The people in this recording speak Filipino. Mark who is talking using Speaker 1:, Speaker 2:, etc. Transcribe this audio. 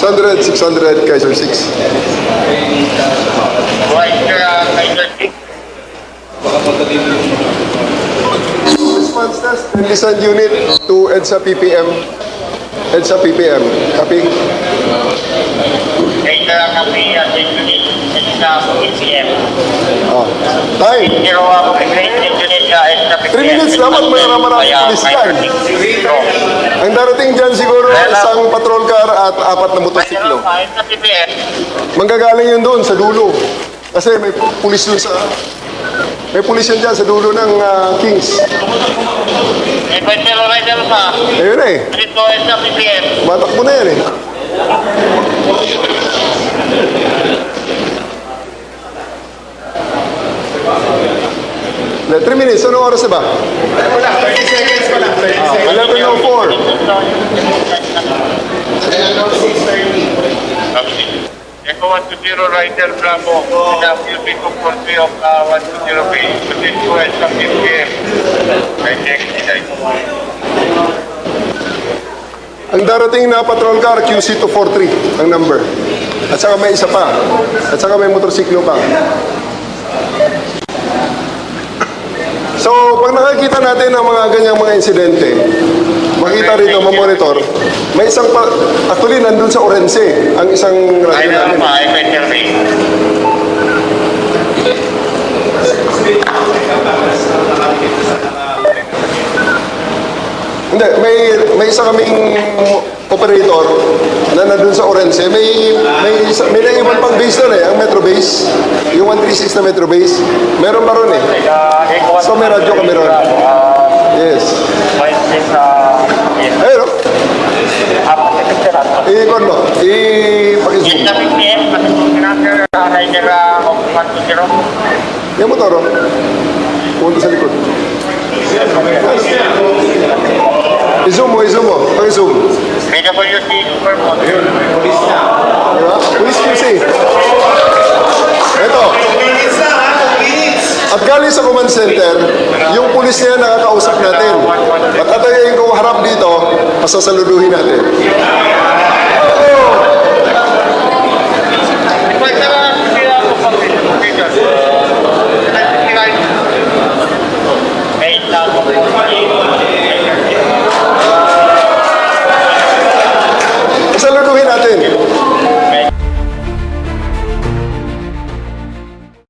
Speaker 1: 600, 600, Kaiser 6.
Speaker 2: Rider, uh, Rider 6.
Speaker 1: Response test, listen unit to EDSA PPM. EDSA PPM. Copy?
Speaker 2: Uh, kami, uh, unit, sa PCM.
Speaker 1: Ah. Time.
Speaker 2: Zero, uh, unit, unit, uh, sa PCM.
Speaker 1: Three minutes pulis
Speaker 2: Rider
Speaker 1: yan.
Speaker 2: 6. Zero.
Speaker 1: Ang darating dyan siguro isang patrol car at apat na motosiklo. Manggagaling yun doon sa dulo. Kasi may pulis doon sa... May pulis yan dyan sa dulo ng ah, Kings.
Speaker 2: Eh, Rider, Rider, sa.
Speaker 1: Ayun na eh.
Speaker 2: Dito, sa PPM.
Speaker 1: Matakbo na yan eh. Na, 3 minutes. Anong oras na ba?
Speaker 3: Wala, 30 seconds pa lang. 30
Speaker 1: Ah,
Speaker 3: seconds.
Speaker 1: 11.04.
Speaker 2: Echo 120 Rider Bravo, WP Control of uh, 120 B, within 2 sa PPM. May next
Speaker 1: Ang darating na patrol car, QC243, ang number. At saka may isa pa. At saka may motorsiklo pa. So, pag nakikita natin ang mga ganyang mga insidente, makita rito, mamonitor, may isang pa, actually nandun sa Orense, ang isang
Speaker 2: Ay,
Speaker 1: radyo
Speaker 2: meron
Speaker 1: namin.
Speaker 2: pa, ay Peter Ray.
Speaker 1: Hindi, may may isa kaming operator na nandun sa Orense. May may isa, may naiwan pang base doon eh, ang Metro Base. Yung 136 na Metro Base. Meron pa ron eh. So, may radyo kami ron. Yes.
Speaker 2: Vice Pres, uh,
Speaker 1: Ayun, oh.
Speaker 2: apat na picture
Speaker 1: i-con mo. I-pakisum.
Speaker 2: sa PPM, Master uh, Rider of 120.
Speaker 1: Yung motor, oh. Pumunta sa likod. I-zoom mo, i-zoom mo. Pakisum.
Speaker 2: PWC Supermod.
Speaker 3: Police na.
Speaker 1: Di ba? Police QC. Ito.
Speaker 3: 2 minutes na ha, 2 minutes.
Speaker 1: At galing sa command center, yung pulis niya nakakausap natin. At atayin ko harap dito, pasasaluduhin natin.